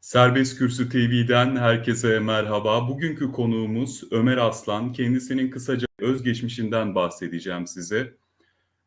Serbest Kürsü TV'den herkese merhaba. Bugünkü konuğumuz Ömer Aslan. Kendisinin kısaca özgeçmişinden bahsedeceğim size.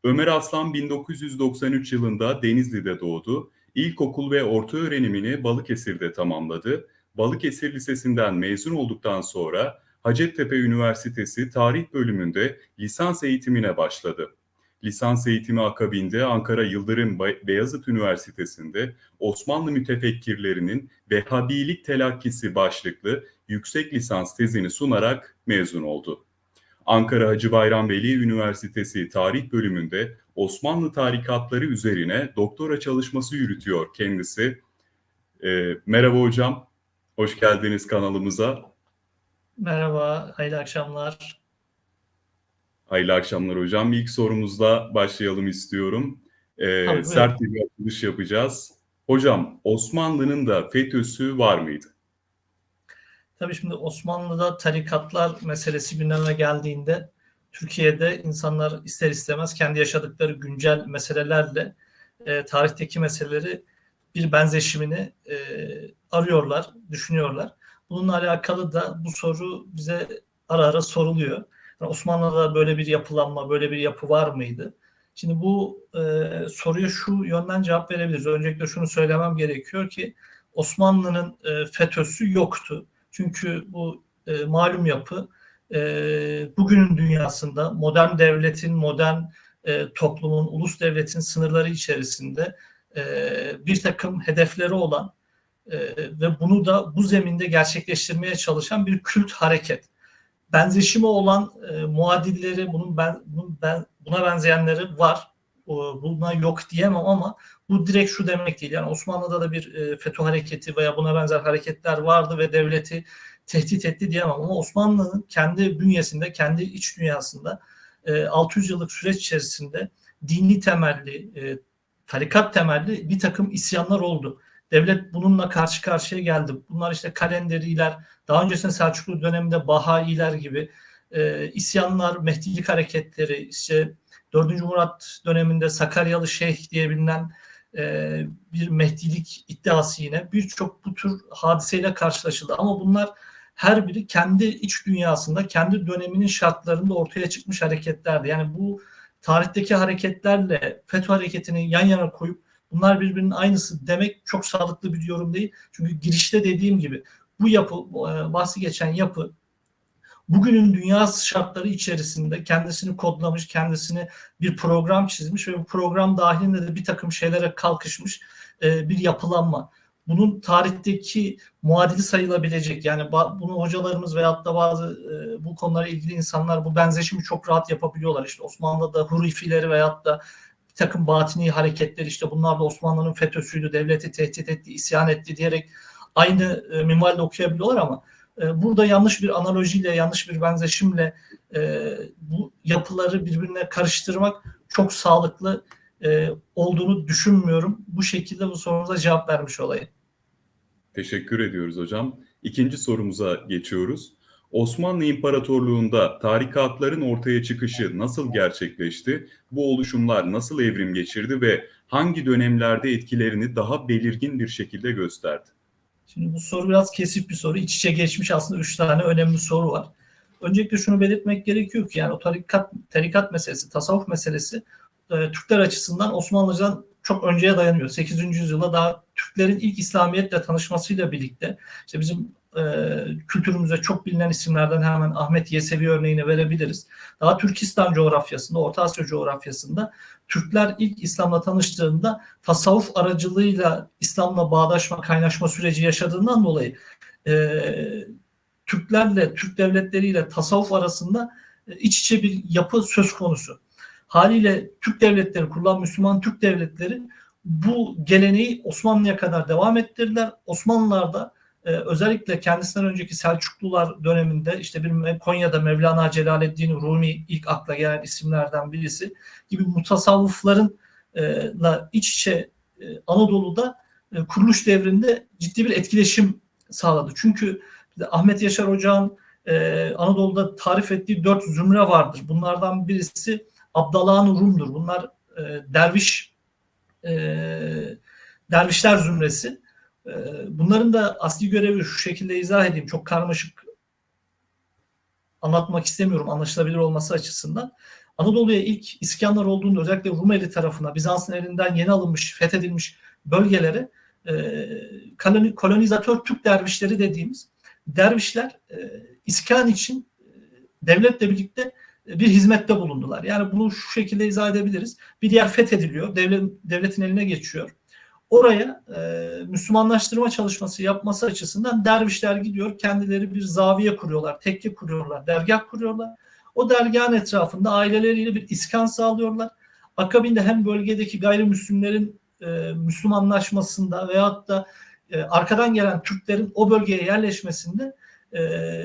Ömer Aslan 1993 yılında Denizli'de doğdu. İlkokul ve orta öğrenimini Balıkesir'de tamamladı. Balıkesir Lisesi'nden mezun olduktan sonra Hacettepe Üniversitesi Tarih bölümünde lisans eğitimine başladı. Lisans eğitimi akabinde Ankara Yıldırım Beyazıt Üniversitesi'nde Osmanlı mütefekkirlerinin Vehhabilik telakkisi başlıklı yüksek lisans tezini sunarak mezun oldu. Ankara Hacı Bayram Veli Üniversitesi Tarih bölümünde Osmanlı tarikatları üzerine doktora çalışması yürütüyor kendisi. E, merhaba hocam, hoş geldiniz kanalımıza. Merhaba, hayırlı akşamlar. Hayırlı akşamlar hocam. İlk sorumuzla başlayalım istiyorum. Ee, Tabii, sert bir açılış yapacağız. Hocam Osmanlı'nın da FETÖ'sü var mıydı? Tabii şimdi Osmanlı'da tarikatlar meselesi gündeme geldiğinde Türkiye'de insanlar ister istemez kendi yaşadıkları güncel meselelerle e, tarihteki meseleleri bir benzeşimini e, arıyorlar, düşünüyorlar. Bununla alakalı da bu soru bize ara ara soruluyor. Yani Osmanlı'da böyle bir yapılanma, böyle bir yapı var mıydı? Şimdi bu e, soruya şu yönden cevap verebiliriz. Öncelikle şunu söylemem gerekiyor ki Osmanlı'nın e, FETÖ'sü yoktu. Çünkü bu e, malum yapı e, bugünün dünyasında modern devletin, modern e, toplumun, ulus devletin sınırları içerisinde e, bir takım hedefleri olan e, ve bunu da bu zeminde gerçekleştirmeye çalışan bir kült hareket benzeşimi olan e, muadilleri bunun ben, bunun ben buna benzeyenleri var. Buna yok diyemem ama bu direkt şu demek değil. Yani Osmanlı'da da bir e, FETÖ hareketi veya buna benzer hareketler vardı ve devleti tehdit etti diyemem ama Osmanlı'nın kendi bünyesinde, kendi iç dünyasında e, 600 yıllık süreç içerisinde dini temelli, e, tarikat temelli bir takım isyanlar oldu. Devlet bununla karşı karşıya geldi. Bunlar işte kalenderiler, daha öncesinde Selçuklu döneminde Bahailer gibi e, isyanlar, Mehdilik hareketleri, işte 4. Murat döneminde Sakaryalı Şeyh diye bilinen e, bir Mehdilik iddiası yine birçok bu tür hadiseyle karşılaşıldı. Ama bunlar her biri kendi iç dünyasında, kendi döneminin şartlarında ortaya çıkmış hareketlerdi. Yani bu tarihteki hareketlerle FETÖ hareketini yan yana koyup bunlar birbirinin aynısı demek çok sağlıklı bir yorum değil. Çünkü girişte dediğim gibi bu yapı, e, bahsi geçen yapı bugünün dünya şartları içerisinde kendisini kodlamış, kendisini bir program çizmiş ve bu program dahilinde de bir takım şeylere kalkışmış e, bir yapılanma. Bunun tarihteki muadili sayılabilecek yani bunu hocalarımız veyahut da bazı e, bu konulara ilgili insanlar bu benzeşimi çok rahat yapabiliyorlar. İşte Osmanlı'da Hurifileri veyahut da bir takım batini hareketler işte bunlar da Osmanlı'nın FETÖ'süydü, devleti tehdit etti, isyan etti diyerek aynı e, minvalde okuyabiliyorlar ama e, burada yanlış bir analojiyle, yanlış bir benzeşimle e, bu yapıları birbirine karıştırmak çok sağlıklı e, olduğunu düşünmüyorum. Bu şekilde bu sorunuza cevap vermiş olayım. Teşekkür ediyoruz hocam. İkinci sorumuza geçiyoruz. Osmanlı İmparatorluğu'nda tarikatların ortaya çıkışı nasıl gerçekleşti? Bu oluşumlar nasıl evrim geçirdi ve hangi dönemlerde etkilerini daha belirgin bir şekilde gösterdi? Şimdi bu soru biraz kesif bir soru. İç içe geçmiş aslında üç tane önemli soru var. Öncelikle şunu belirtmek gerekiyor ki yani o tarikat, tarikat meselesi, tasavvuf meselesi e, Türkler açısından Osmanlıcadan çok önceye dayanıyor. 8. yüzyılda daha Türklerin ilk İslamiyetle tanışmasıyla birlikte işte bizim e, kültürümüzde çok bilinen isimlerden hemen Ahmet Yesevi örneğini verebiliriz. Daha Türkistan coğrafyasında, Orta Asya coğrafyasında Türkler ilk İslam'la tanıştığında tasavvuf aracılığıyla İslam'la bağdaşma, kaynaşma süreci yaşadığından dolayı e, Türklerle, Türk devletleriyle tasavvuf arasında e, iç içe bir yapı söz konusu. Haliyle Türk devletleri, kurulan Müslüman Türk devletleri bu geleneği Osmanlı'ya kadar devam ettirdiler. Osmanlılar da e, özellikle kendisinden önceki Selçuklular döneminde işte bir Konya'da Mevlana Celaleddin Rumi ilk akla gelen isimlerden birisi gibi mutasavvıfların e, iç içe e, Anadolu'da e, kuruluş devrinde ciddi bir etkileşim sağladı. Çünkü Ahmet Yaşar Hoca'nın e, Anadolu'da tarif ettiği dört zümre vardır. Bunlardan birisi Abdallah Rum'dur. Bunlar e, derviş e, dervişler zümresi. E, bunların da asli görevi şu şekilde izah edeyim. Çok karmaşık anlatmak istemiyorum anlaşılabilir olması açısından. Anadolu'ya ilk iskanlar olduğunda özellikle Rumeli tarafına Bizans'ın elinden yeni alınmış, fethedilmiş bölgelere e, koloni, kolonizatör Türk dervişleri dediğimiz dervişler e, için e, devletle birlikte bir hizmette bulundular. Yani bunu şu şekilde izah edebiliriz. Bir yer fethediliyor, devlet, devletin eline geçiyor. Oraya e, Müslümanlaştırma çalışması yapması açısından dervişler gidiyor, kendileri bir zaviye kuruyorlar, tekke kuruyorlar, dergah kuruyorlar. O dergahın etrafında aileleriyle bir iskan sağlıyorlar. Akabinde hem bölgedeki gayrimüslimlerin e, Müslümanlaşmasında veyahut da e, arkadan gelen Türklerin o bölgeye yerleşmesinde e,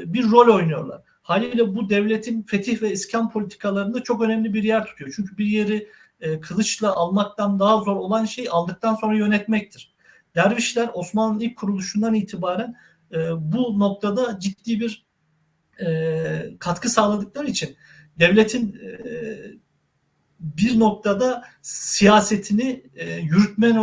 bir rol oynuyorlar. Haliyle bu devletin fetih ve iskan politikalarında çok önemli bir yer tutuyor. Çünkü bir yeri e, kılıçla almaktan daha zor olan şey aldıktan sonra yönetmektir. Dervişler Osmanlı'nın ilk kuruluşundan itibaren e, bu noktada ciddi bir e, katkı sağladıkları için devletin e, bir noktada siyasetini e, yürütme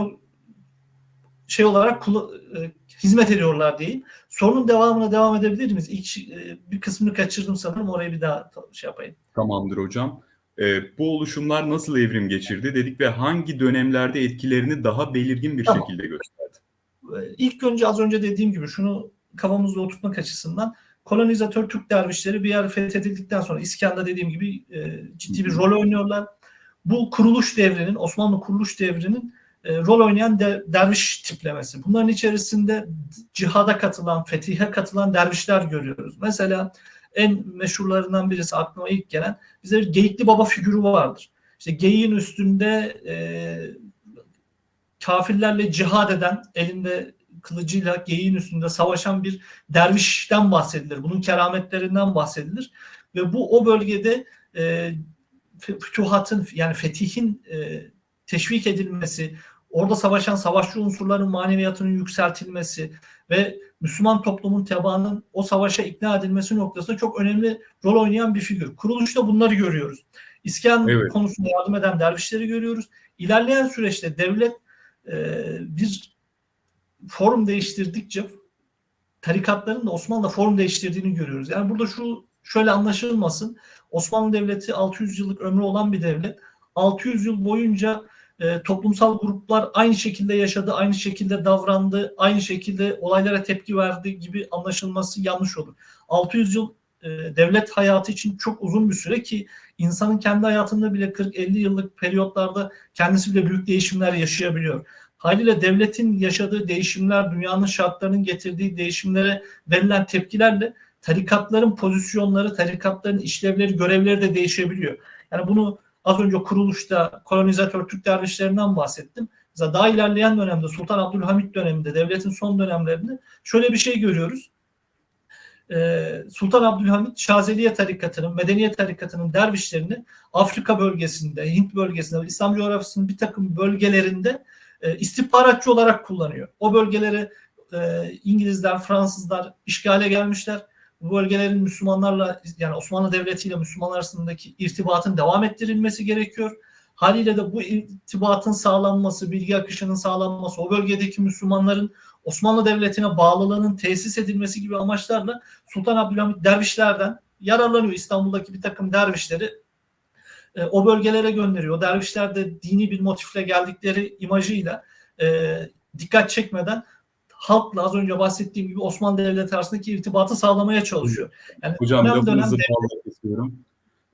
şey olarak e, hizmet ediyorlar diyeyim. Sorunun devamına devam edebilir miyiz? İlk e, bir kısmını kaçırdım sanırım. Orayı bir daha şey yapayım. Tamamdır hocam. E, bu oluşumlar nasıl evrim geçirdi dedik ve hangi dönemlerde etkilerini daha belirgin bir tamam. şekilde gösterdi? E, ilk önce az önce dediğim gibi şunu kafamızda oturtmak açısından kolonizatör Türk dervişleri bir yer fethedildikten sonra İskender'da dediğim gibi e, ciddi bir rol oynuyorlar. Bu kuruluş devrinin, Osmanlı kuruluş devrinin e, rol oynayan de, derviş tiplemesi. Bunların içerisinde cihada katılan, fetihe katılan dervişler görüyoruz. Mesela en meşhurlarından birisi aklıma ilk gelen bize bir Geyikli Baba figürü vardır. İşte geyiğin üstünde e, kafirlerle cihad eden, elinde kılıcıyla geyiğin üstünde savaşan bir dervişten bahsedilir. Bunun kerametlerinden bahsedilir. Ve bu o bölgede e, fütuhatın yani fetihin e, teşvik edilmesi, orada savaşan savaşçı unsurların maneviyatının yükseltilmesi ve Müslüman toplumun tebaanın o savaşa ikna edilmesi noktasında çok önemli rol oynayan bir figür. Kuruluşta bunları görüyoruz. İskan evet. konusunda yardım eden dervişleri görüyoruz. İlerleyen süreçte devlet e, bir form değiştirdikçe tarikatların da Osmanlı'da form değiştirdiğini görüyoruz. Yani burada şu şöyle anlaşılmasın. Osmanlı Devleti 600 yıllık ömrü olan bir devlet. 600 yıl boyunca e, toplumsal gruplar aynı şekilde yaşadı, aynı şekilde davrandı, aynı şekilde olaylara tepki verdi gibi anlaşılması yanlış olur. 600 yıl e, devlet hayatı için çok uzun bir süre ki insanın kendi hayatında bile 40-50 yıllık periyotlarda kendisi bile büyük değişimler yaşayabiliyor. Haliyle devletin yaşadığı değişimler, dünyanın şartlarının getirdiği değişimlere verilen tepkilerle tarikatların pozisyonları, tarikatların işlevleri, görevleri de değişebiliyor. Yani bunu az önce kuruluşta kolonizatör Türk dervişlerinden bahsettim. Mesela daha ilerleyen dönemde Sultan Abdülhamit döneminde, devletin son dönemlerinde şöyle bir şey görüyoruz. Ee, Sultan Abdülhamit Şazeliye tarikatının, Medeniyet tarikatının dervişlerini Afrika bölgesinde, Hint bölgesinde, İslam coğrafyasının bir takım bölgelerinde e, istihbaratçı olarak kullanıyor. O bölgeleri e, İngilizler, Fransızlar işgale gelmişler. Bu bölgelerin Müslümanlarla yani Osmanlı Devleti ile Müslümanlar arasındaki irtibatın devam ettirilmesi gerekiyor. Haliyle de bu irtibatın sağlanması, bilgi akışının sağlanması, o bölgedeki Müslümanların Osmanlı Devleti'ne bağlılığının tesis edilmesi gibi amaçlarla Sultan Abdülhamit dervişlerden yararlanıyor. İstanbul'daki bir takım dervişleri e, o bölgelere gönderiyor. Dervişler de dini bir motifle geldikleri imajıyla e, dikkat çekmeden halkla az önce bahsettiğim gibi Osmanlı Devleti arasındaki irtibatı sağlamaya çalışıyor. Yani Hocam dönem dönem istiyorum.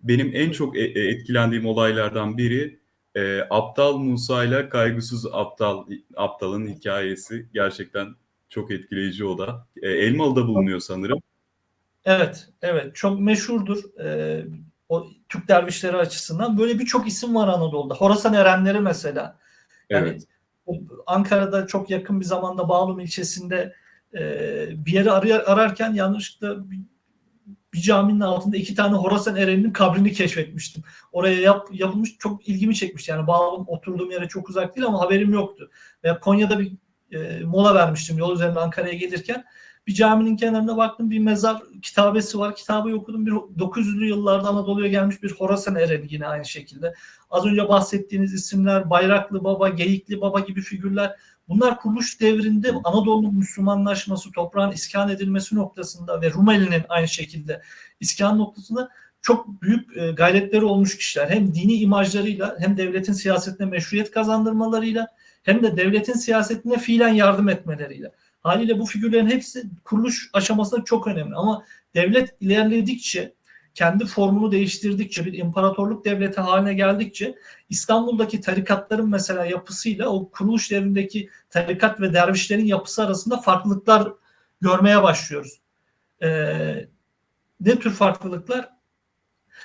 Benim en çok e, e, etkilendiğim olaylardan biri e, Aptal Musa ile Kaygısız Aptal Aptal'ın hikayesi. Gerçekten çok etkileyici o da. E, Elmalı'da bulunuyor sanırım. Evet, evet. Çok meşhurdur. E, o Türk dervişleri açısından böyle birçok isim var Anadolu'da. Horasan Erenleri mesela. Yani evet. Ankara'da çok yakın bir zamanda Bağlum ilçesinde e, bir yeri arar, ararken yanlışlıkla bir, bir caminin altında iki tane Horasan Eren'in kabrini keşfetmiştim. Oraya yap, yapılmış çok ilgimi çekmiş. Yani Bağlum oturduğum yere çok uzak değil ama haberim yoktu. Veya Konya'da bir e, mola vermiştim yol üzerinde Ankara'ya gelirken bir caminin kenarına baktım bir mezar kitabesi var. Kitabı okudum. Bir 900'lü yıllarda Anadolu'ya gelmiş bir Horasan Ereni yine aynı şekilde. Az önce bahsettiğiniz isimler Bayraklı Baba, Geyikli Baba gibi figürler Bunlar kuruluş devrinde Anadolu'nun Müslümanlaşması, toprağın iskan edilmesi noktasında ve Rumeli'nin aynı şekilde iskan noktasında çok büyük e, gayretleri olmuş kişiler. Hem dini imajlarıyla hem devletin siyasetine meşruiyet kazandırmalarıyla hem de devletin siyasetine fiilen yardım etmeleriyle. Haliyle bu figürlerin hepsi kuruluş aşamasında çok önemli ama devlet ilerledikçe kendi formunu değiştirdikçe bir imparatorluk devleti haline geldikçe İstanbul'daki tarikatların mesela yapısıyla o kuruluş devrindeki tarikat ve dervişlerin yapısı arasında farklılıklar görmeye başlıyoruz. Ee, ne tür farklılıklar?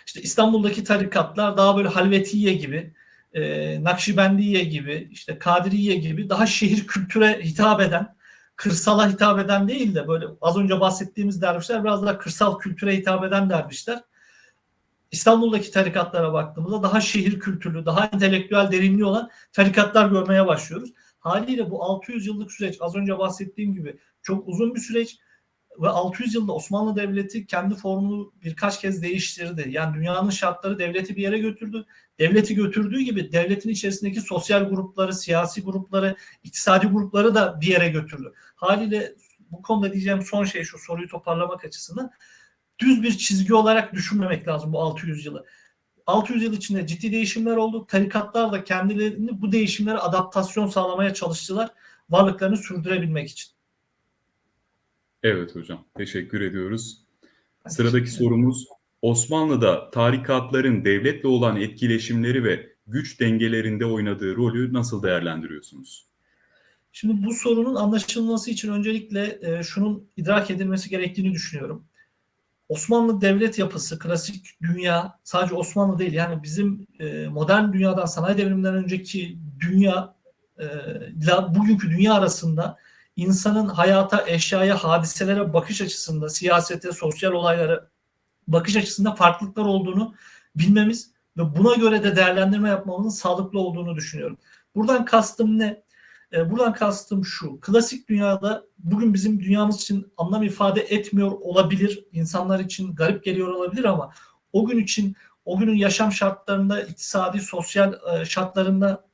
İşte İstanbul'daki tarikatlar daha böyle Halvetiye gibi, e, Nakşibendiye gibi, işte Kadiriye gibi daha şehir kültüre hitap eden, kırsala hitap eden değil de böyle az önce bahsettiğimiz dervişler biraz daha kırsal kültüre hitap eden dervişler. İstanbul'daki tarikatlara baktığımızda daha şehir kültürlü, daha entelektüel derinliği olan tarikatlar görmeye başlıyoruz. Haliyle bu 600 yıllık süreç az önce bahsettiğim gibi çok uzun bir süreç ve 600 yılda Osmanlı Devleti kendi formunu birkaç kez değiştirdi. Yani dünyanın şartları devleti bir yere götürdü. Devleti götürdüğü gibi devletin içerisindeki sosyal grupları, siyasi grupları, iktisadi grupları da bir yere götürdü. Haliyle bu konuda diyeceğim son şey şu soruyu toparlamak açısından düz bir çizgi olarak düşünmemek lazım bu 600 yılı. 600 yıl içinde ciddi değişimler oldu. Tarikatlar da kendilerini bu değişimlere adaptasyon sağlamaya çalıştılar varlıklarını sürdürebilmek için. Evet hocam, teşekkür ediyoruz. Sıradaki sorumuz Osmanlı'da tarikatların devletle olan etkileşimleri ve güç dengelerinde oynadığı rolü nasıl değerlendiriyorsunuz? Şimdi bu sorunun anlaşılması için öncelikle e, şunun idrak edilmesi gerektiğini düşünüyorum. Osmanlı devlet yapısı, klasik dünya sadece Osmanlı değil yani bizim e, modern dünyadan sanayi devriminden önceki dünya e, bugünkü dünya arasında insanın hayata, eşyaya, hadiselere bakış açısında, siyasete, sosyal olaylara bakış açısında farklılıklar olduğunu bilmemiz ve buna göre de değerlendirme yapmamızın sağlıklı olduğunu düşünüyorum. Buradan kastım ne? E, buradan kastım şu. Klasik dünyada bugün bizim dünyamız için anlam ifade etmiyor olabilir. İnsanlar için garip geliyor olabilir ama o gün için o günün yaşam şartlarında, iktisadi, sosyal e, şartlarında,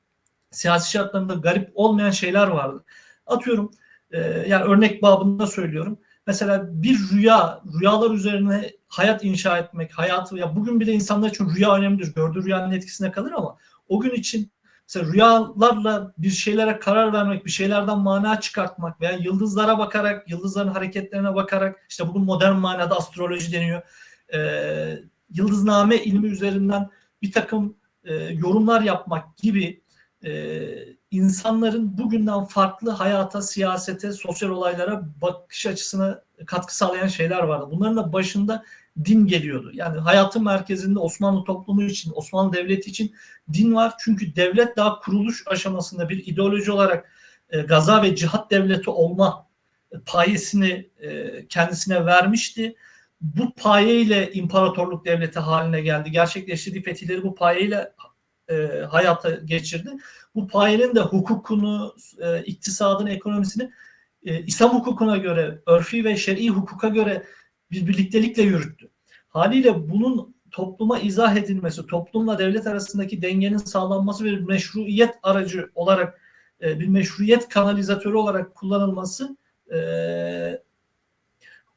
siyasi şartlarında garip olmayan şeyler vardı. Atıyorum e, yani örnek babında söylüyorum. Mesela bir rüya, rüyalar üzerine hayat inşa etmek, hayatı ya bugün bile insanlar için rüya önemlidir. Gördüğü rüyanın etkisine kalır ama o gün için mesela rüyalarla bir şeylere karar vermek, bir şeylerden mana çıkartmak veya yıldızlara bakarak, yıldızların hareketlerine bakarak işte bugün modern manada astroloji deniyor. Ee, yıldızname ilmi üzerinden bir takım e, yorumlar yapmak gibi e, insanların bugünden farklı hayata, siyasete, sosyal olaylara bakış açısına katkı sağlayan şeyler vardı. Bunların da başında din geliyordu. Yani hayatın merkezinde Osmanlı toplumu için, Osmanlı Devleti için din var. Çünkü devlet daha kuruluş aşamasında bir ideoloji olarak e, gaza ve cihat devleti olma payesini e, kendisine vermişti. Bu payeyle imparatorluk devleti haline geldi. Gerçekleştirdiği fetihleri bu payeyle e, hayata geçirdi. Bu payenin de hukukunu, e, iktisadını, ekonomisini e, İslam hukukuna göre, örfi ve şer'i hukuka göre bir birliktelikle yürüttü. Haliyle bunun topluma izah edilmesi, toplumla devlet arasındaki dengenin sağlanması bir meşruiyet aracı olarak, e, bir meşruiyet kanalizatörü olarak kullanılması e,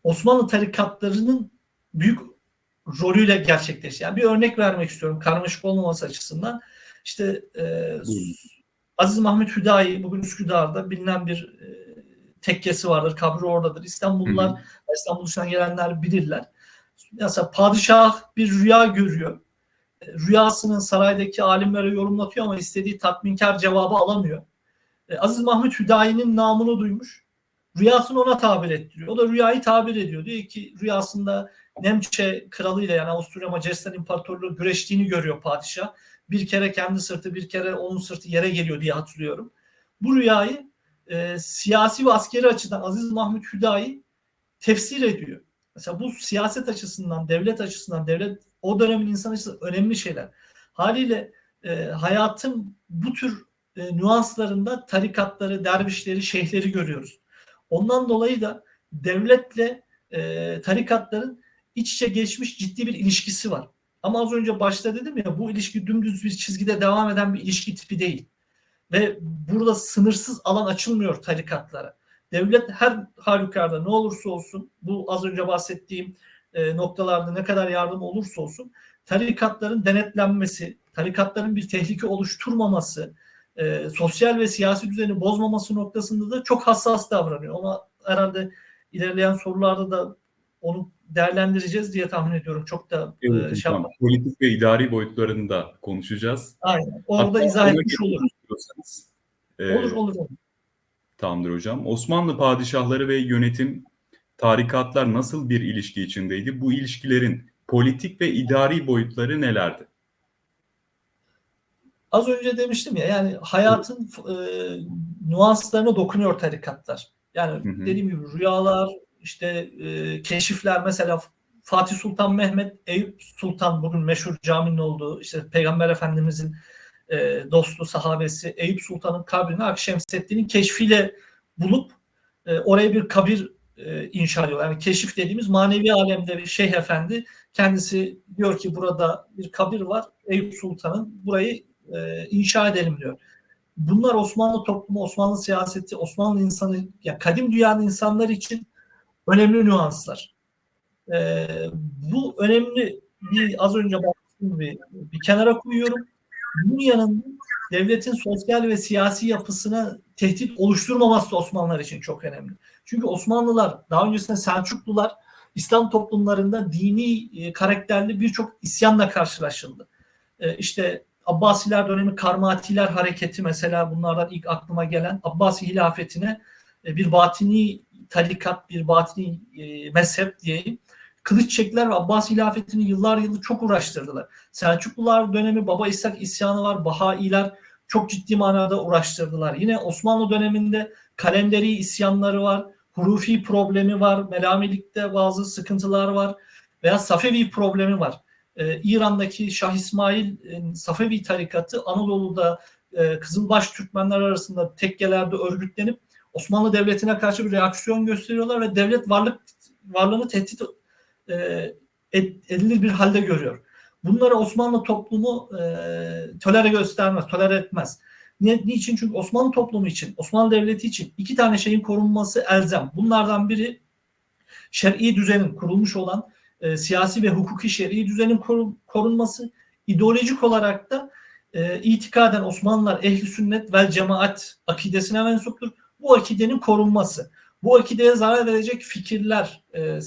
Osmanlı tarikatlarının büyük rolüyle gerçekleşti. Yani bir örnek vermek istiyorum karmaşık olmaması açısından. İşte e, Aziz Mahmut Hüdayi bugün Üsküdar'da bilinen bir e, tekkesi vardır. Kabri oradadır. İstanbullular, hı. İstanbul dışından gelenler bilirler. Mesela padişah bir rüya görüyor. E, rüyasının saraydaki alimlere yorumlatıyor ama istediği tatminkar cevabı alamıyor. E, Aziz Mahmut Hüdayi'nin namını duymuş. Rüyasını ona tabir ettiriyor. O da rüyayı tabir ediyor. Diyor ki rüyasında Nemçe kralıyla yani Avusturya Macaristan İmparatorluğu güreştiğini görüyor padişah. Bir kere kendi sırtı bir kere onun sırtı yere geliyor diye hatırlıyorum. Bu rüyayı e, siyasi ve askeri açıdan Aziz Mahmut Hüdayi tefsir ediyor. Mesela bu siyaset açısından, devlet açısından, devlet o dönemin insan açısından önemli şeyler. Haliyle e, hayatın bu tür e, nüanslarında tarikatları, dervişleri, şeyhleri görüyoruz. Ondan dolayı da devletle e, tarikatların iç içe geçmiş ciddi bir ilişkisi var. Ama az önce başta dedim ya bu ilişki dümdüz bir çizgide devam eden bir ilişki tipi değil. ve burada sınırsız alan açılmıyor tarikatlara. Devlet her halükarda ne olursa olsun bu az önce bahsettiğim e, noktalarda ne kadar yardım olursa olsun tarikatların denetlenmesi, tarikatların bir tehlike oluşturmaması, e, sosyal ve siyasi düzeni bozmaması noktasında da çok hassas davranıyor. Ama herhalde ilerleyen sorularda da onu değerlendireceğiz diye tahmin ediyorum. Çok da e, Evet, şey hocam. yapma- Politik ve idari boyutlarını da konuşacağız. Aynen. Orada Hatta izah etmiş göre olur. istiyorsanız, e, Olur olur. olur. Tamamdır hocam. Osmanlı padişahları ve yönetim tarikatlar nasıl bir ilişki içindeydi? Bu ilişkilerin politik ve idari boyutları nelerdi? Az önce demiştim ya yani hayatın e, nüanslarına dokunuyor tarikatlar. Yani Hı hı. dediğim gibi rüyalar, işte e, keşifler mesela Fatih Sultan Mehmet, Eyüp Sultan bugün meşhur caminin olduğu işte Peygamber Efendimizin e, dostu sahabesi Eyüp Sultan'ın kabrini Akşemseddin'in keşfiyle bulup e, oraya bir kabir e, inşa ediyor. Yani keşif dediğimiz manevi alemde bir şeyh efendi kendisi diyor ki burada bir kabir var. Eyüp Sultan'ın burayı e, inşa edelim diyor. Bunlar Osmanlı toplumu, Osmanlı siyaseti, Osmanlı insanı, ya kadim dünyanın insanları için önemli nüanslar. E, bu önemli bir az önce bahsettiğim gibi bir kenara koyuyorum. Bunun yanında devletin sosyal ve siyasi yapısına tehdit oluşturmaması da Osmanlılar için çok önemli. Çünkü Osmanlılar daha öncesinde Selçuklular İslam toplumlarında dini e, karakterli birçok isyanla karşılaşıldı. E, işte Abbasiler dönemi Karmatiler hareketi mesela bunlardan ilk aklıma gelen Abbasi hilafetine e, bir batini tarikat, bir batini e, mezhep diyeyim kılıç çektiler ve Abbasi hilafetini yıllar yılı çok uğraştırdılar. Selçuklular dönemi Baba İshak isyanı var, Bahailer çok ciddi manada uğraştırdılar. Yine Osmanlı döneminde kalenderi isyanları var, hurufi problemi var, Melamilik'te bazı sıkıntılar var veya Safevi problemi var. Ee, İran'daki Şah İsmail e, Safevi tarikatı Anadolu'da e, Kızılbaş Türkmenler arasında tekkelerde örgütlenip Osmanlı Devleti'ne karşı bir reaksiyon gösteriyorlar ve devlet varlık varlığını tehdit e, ed- edilir bir halde görüyor. Bunları Osmanlı toplumu e, tolere göstermez, tolere etmez. Ni- Niçin? Çünkü Osmanlı toplumu için, Osmanlı Devleti için iki tane şeyin korunması elzem. Bunlardan biri şer'i düzenin kurulmuş olan e, siyasi ve hukuki şer'i düzenin koru- korunması, ideolojik olarak da e, itikaden Osmanlılar ehli sünnet vel cemaat akidesine mensuptur. Bu akidenin korunması. Bu akideye zarar verecek fikirler, e,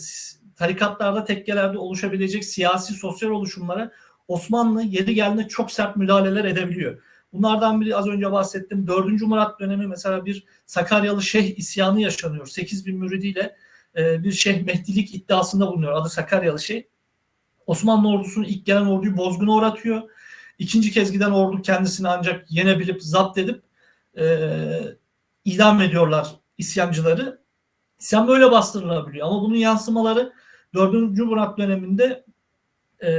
tarikatlarda, tekkelerde oluşabilecek siyasi, sosyal oluşumlara Osmanlı yeri geldiğinde çok sert müdahaleler edebiliyor. Bunlardan biri az önce bahsettim. 4. Murat dönemi mesela bir Sakaryalı Şeyh isyanı yaşanıyor. 8 bin müridiyle e, bir Şeyh Mehdilik iddiasında bulunuyor. Adı Sakaryalı Şeyh. Osmanlı ordusunun ilk gelen orduyu bozguna uğratıyor. İkinci kez giden ordu kendisini ancak yenebilip zapt edip e, idam ediyorlar isyancıları. İsyan böyle bastırılabiliyor. Ama bunun yansımaları 4. Murat döneminde e,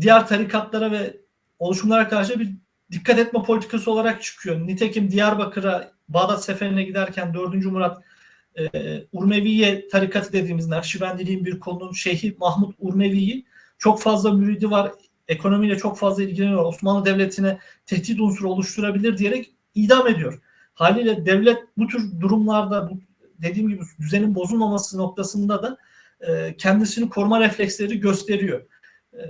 diğer tarikatlara ve oluşumlara karşı bir dikkat etme politikası olarak çıkıyor. Nitekim Diyarbakır'a Bağdat seferine giderken 4. Murat e, Urmeviye tarikatı dediğimiz Nakşibendiliğin bir konunun Şeyhi Mahmut Urmevi'yi çok fazla müridi var, ekonomiyle çok fazla ilgileniyor, Osmanlı Devleti'ne tehdit unsuru oluşturabilir diyerek idam ediyor. Haliyle devlet bu tür durumlarda bu dediğim gibi düzenin bozulmaması noktasında da e, kendisini koruma refleksleri gösteriyor. E,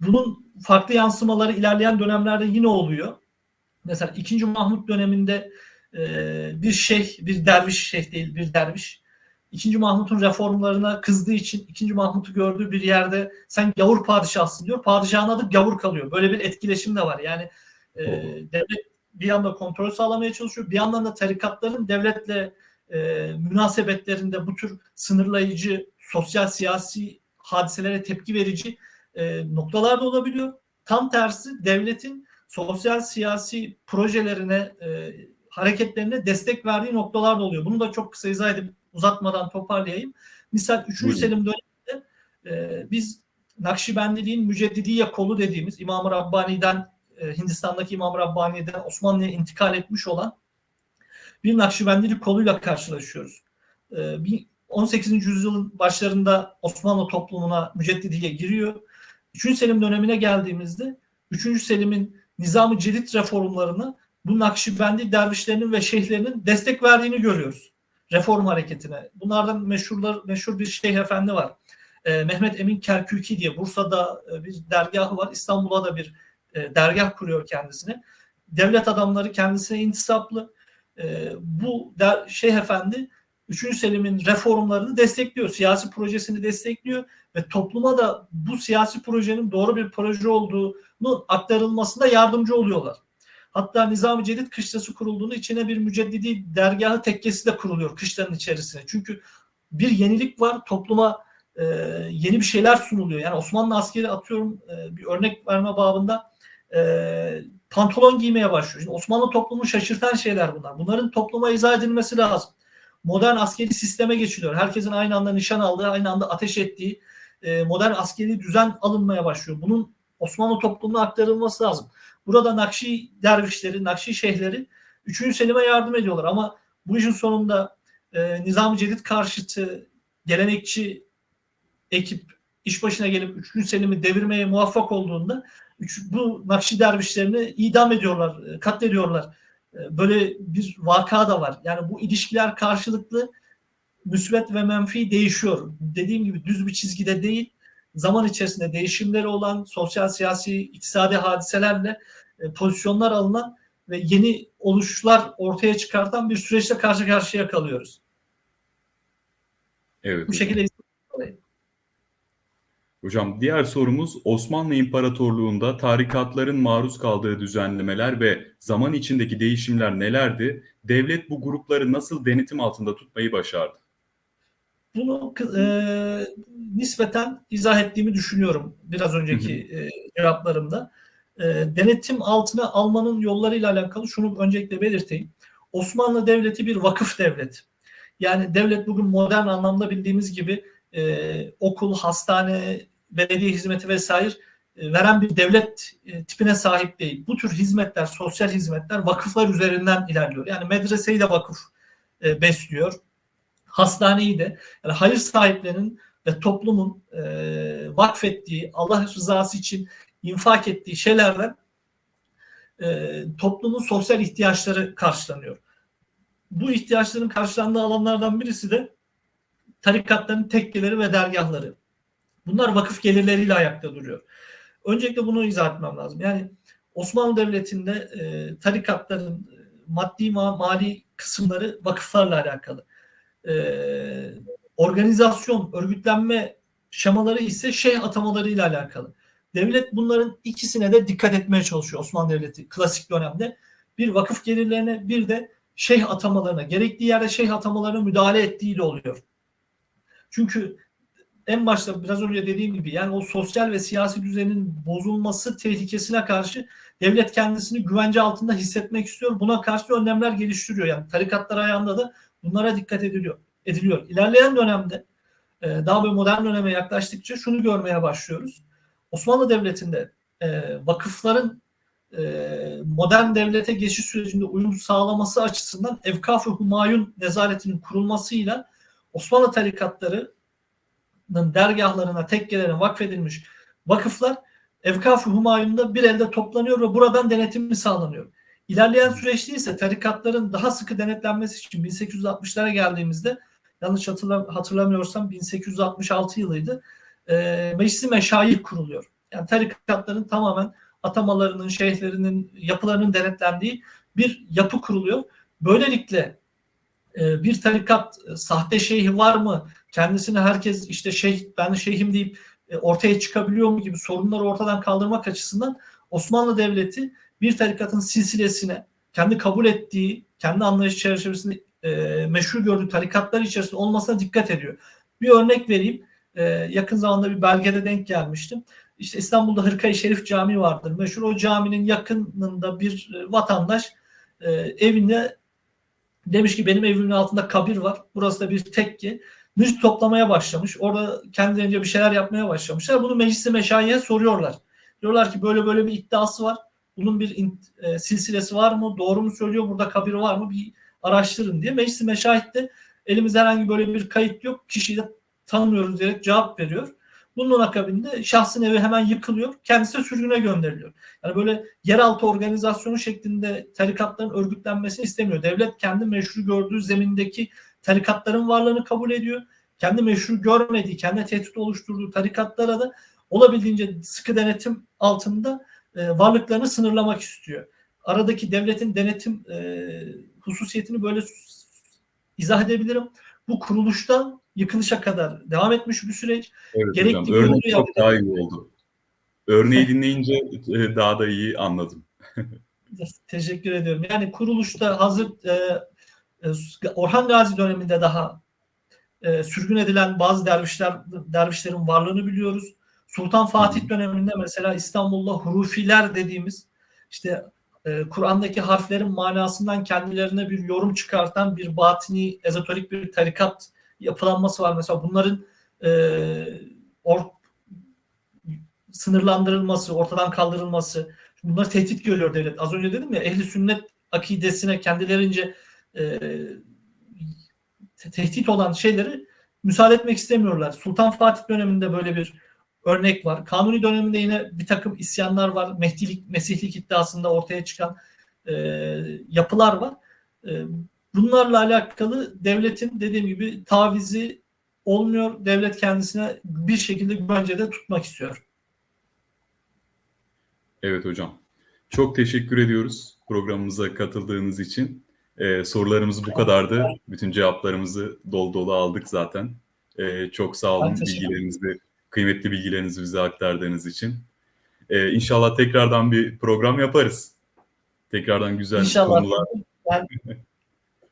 bunun farklı yansımaları ilerleyen dönemlerde yine oluyor. Mesela 2. Mahmut döneminde e, bir şeyh, bir derviş şeyh değil bir derviş 2. Mahmut'un reformlarına kızdığı için 2. Mahmut'u gördüğü bir yerde sen gavur padişahsın diyor. Padişahın adı gavur kalıyor. Böyle bir etkileşim de var. Yani e, devlet bir yanda kontrol sağlamaya çalışıyor. Bir yandan da tarikatların devletle e, münasebetlerinde bu tür sınırlayıcı, sosyal siyasi hadiselere tepki verici e, noktalar da olabiliyor. Tam tersi devletin sosyal siyasi projelerine, e, hareketlerine destek verdiği noktalar da oluyor. Bunu da çok kısa izah edip uzatmadan toparlayayım. Misal 3. Buyurun. Selim döneminde e, biz Nakşibendiliğin Müceddidiye kolu dediğimiz İmam-ı Rabbani'den e, Hindistan'daki İmam Rabbani'den Osmanlı'ya intikal etmiş olan bir Nakşibendilik koluyla karşılaşıyoruz. E, bir 18. yüzyılın başlarında Osmanlı toplumuna Müceddidiye giriyor. 3. Selim dönemine geldiğimizde 3. Selim'in Nizam-ı reformlarını bu Nakşibendi dervişlerinin ve şeyhlerinin destek verdiğini görüyoruz. Reform hareketine. Bunlardan meşhurlar, meşhur bir şeyh efendi var. E, Mehmet Emin Kerküki diye Bursa'da e, bir dergahı var. İstanbul'a da bir e, dergah kuruyor kendisine. Devlet adamları kendisine intisaplı. E, bu der, şeyh efendi 3. Selim'in reformlarını destekliyor. Siyasi projesini destekliyor ve topluma da bu siyasi projenin doğru bir proje olduğunu aktarılmasında yardımcı oluyorlar. Hatta Nizami Cedid kışlası kurulduğunda içine bir müceddidi dergahı tekkesi de kuruluyor kışlanın içerisine. Çünkü bir yenilik var topluma e, yeni bir şeyler sunuluyor. Yani Osmanlı askeri atıyorum e, bir örnek verme babında e, pantolon giymeye başlıyor. Şimdi Osmanlı toplumu şaşırtan şeyler bunlar. Bunların topluma izah edilmesi lazım. Modern askeri sisteme geçiliyor. Herkesin aynı anda nişan aldığı, aynı anda ateş ettiği e, modern askeri düzen alınmaya başlıyor. Bunun Osmanlı toplumuna aktarılması lazım. Burada Nakşi dervişleri, Nakşi şeyhleri 3. Selim'e yardım ediyorlar ama bu işin sonunda e, Nizam-ı Cedid karşıtı gelenekçi ekip iş başına gelip 3. Selim'i devirmeye muvaffak olduğunda üç, bu Nakşi dervişlerini idam ediyorlar, e, katlediyorlar. E, böyle bir vaka da var. Yani bu ilişkiler karşılıklı müsbet ve menfi değişiyor. Dediğim gibi düz bir çizgide değil, zaman içerisinde değişimleri olan sosyal, siyasi, iktisadi hadiselerle e, pozisyonlar alınan ve yeni oluşlar ortaya çıkartan bir süreçte karşı karşıya kalıyoruz. Evet. Bu şekilde Hocam diğer sorumuz Osmanlı İmparatorluğu'nda tarikatların maruz kaldığı düzenlemeler ve zaman içindeki değişimler nelerdi? Devlet bu grupları nasıl denetim altında tutmayı başardı? Bunu e, nispeten izah ettiğimi düşünüyorum biraz önceki e, cevaplarımda. E, denetim altına almanın yollarıyla alakalı şunu öncelikle belirteyim. Osmanlı Devleti bir vakıf devlet. Yani devlet bugün modern anlamda bildiğimiz gibi e, okul, hastane, belediye hizmeti vesaire e, veren bir devlet e, tipine sahip değil. Bu tür hizmetler, sosyal hizmetler vakıflar üzerinden ilerliyor. Yani medreseyi de vakıf e, besliyor. Hastaneyi de yani hayır sahiplerinin ve toplumun e, vakfettiği, Allah rızası için infak ettiği şeylerden e, toplumun sosyal ihtiyaçları karşılanıyor. Bu ihtiyaçların karşılandığı alanlardan birisi de tarikatların tekkeleri ve dergahları. Bunlar vakıf gelirleriyle ayakta duruyor. Öncelikle bunu izah etmem lazım. Yani Osmanlı Devleti'nde e, tarikatların e, maddi ma- mali kısımları vakıflarla alakalı. E, organizasyon, örgütlenme şemaları ise şeyh atamalarıyla alakalı. Devlet bunların ikisine de dikkat etmeye çalışıyor Osmanlı Devleti klasik dönemde. Bir vakıf gelirlerine bir de şeyh atamalarına, gerektiği yerde şeyh atamalarına müdahale ettiği de oluyor. Çünkü en başta biraz önce dediğim gibi yani o sosyal ve siyasi düzenin bozulması tehlikesine karşı devlet kendisini güvence altında hissetmek istiyor. Buna karşı önlemler geliştiriyor. Yani tarikatlar ayağında da bunlara dikkat ediliyor. ediliyor. İlerleyen dönemde e, daha böyle modern döneme yaklaştıkça şunu görmeye başlıyoruz. Osmanlı Devleti'nde e, vakıfların e, modern devlete geçiş sürecinde uyum sağlaması açısından Evkaf-ı Humayun nezaretinin kurulmasıyla Osmanlı tarikatları dergahlarına, tekkelerine vakfedilmiş vakıflar Evkaf-ı Humayun'da bir elde toplanıyor ve buradan denetimi sağlanıyor. İlerleyen süreçte ise tarikatların daha sıkı denetlenmesi için 1860'lara geldiğimizde yanlış hatırlam hatırlamıyorsam 1866 yılıydı. E, Meclisi Meşayih kuruluyor. Yani tarikatların tamamen atamalarının, şeyhlerinin, yapılarının denetlendiği bir yapı kuruluyor. Böylelikle e, bir tarikat e, sahte şeyhi var mı? Kendisini herkes işte şeyh ben şeyhim deyip e, ortaya çıkabiliyor mu gibi sorunları ortadan kaldırmak açısından Osmanlı Devleti bir tarikatın silsilesine kendi kabul ettiği, kendi anlayış çerçevesinde e, meşhur gördüğü tarikatlar içerisinde olmasına dikkat ediyor. Bir örnek vereyim. E, yakın zamanda bir belgede denk gelmiştim. İşte İstanbul'da Hırkayı Şerif Camii vardır. Meşhur o caminin yakınında bir vatandaş e, evinde demiş ki benim evimin altında kabir var. Burası da bir tekke. Müzik toplamaya başlamış. Orada kendilerince bir şeyler yapmaya başlamışlar. Bunu meclisi meşayiye soruyorlar. Diyorlar ki böyle böyle bir iddiası var. Bunun bir e, silsilesi var mı? Doğru mu söylüyor? Burada kabir var mı? Bir araştırın diye. Meclisi meşahit de elimizde herhangi böyle bir kayıt yok. Kişiyi de tanımıyoruz diyerek cevap veriyor. Bunun akabinde şahsın evi hemen yıkılıyor. Kendisi sürgüne gönderiliyor. Yani böyle yeraltı organizasyonu şeklinde tarikatların örgütlenmesini istemiyor. Devlet kendi meşru gördüğü zemindeki tarikatların varlığını kabul ediyor. Kendi meşru görmediği, kendi tehdit oluşturduğu tarikatlara da olabildiğince sıkı denetim altında e, varlıklarını sınırlamak istiyor. Aradaki devletin denetim e, hususiyetini böyle izah edebilirim. Bu kuruluştan yıkılışa kadar devam etmiş bir süreç. Evet Gerekli hocam. Örnek çok daha iyi oldu. Örneği dinleyince e, daha da iyi anladım. Teşekkür ediyorum. Yani kuruluşta hazır e, Orhan Gazi döneminde daha e, sürgün edilen bazı dervişler dervişlerin varlığını biliyoruz. Sultan Fatih döneminde mesela İstanbul'da hurufiler dediğimiz işte e, Kur'an'daki harflerin manasından kendilerine bir yorum çıkartan bir batini, ezoterik bir tarikat yapılanması var. Mesela bunların e, or, sınırlandırılması, ortadan kaldırılması, bunları tehdit görüyor devlet. Az önce dedim ya ehli sünnet akidesine kendilerince e, te- tehdit olan şeyleri müsaade etmek istemiyorlar. Sultan Fatih döneminde böyle bir örnek var. Kanuni döneminde yine bir takım isyanlar var. Mehdilik, Mesihlik iddiasında ortaya çıkan e, yapılar var. E, bunlarla alakalı devletin dediğim gibi tavizi olmuyor. Devlet kendisine bir şekilde güvencede tutmak istiyor. Evet hocam. Çok teşekkür ediyoruz programımıza katıldığınız için. Ee, sorularımız bu kadardı. Bütün cevaplarımızı dolu dolu aldık zaten. Ee, çok sağ olun bilgilerinizi, kıymetli bilgilerinizi bize aktardığınız için. Ee, inşallah tekrardan bir program yaparız. Tekrardan güzel İnşallah. konular. Ben,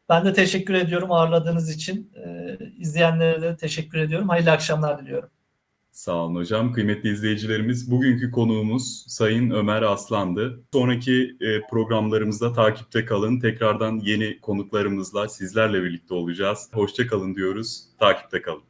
ben de teşekkür ediyorum ağırladığınız için. Ee, izleyenlere de teşekkür ediyorum. Hayırlı akşamlar diliyorum. Sağ olun hocam. Kıymetli izleyicilerimiz, bugünkü konuğumuz Sayın Ömer Aslan'dı. Sonraki e, programlarımızda takipte kalın. Tekrardan yeni konuklarımızla sizlerle birlikte olacağız. Hoşça kalın diyoruz. Takipte kalın.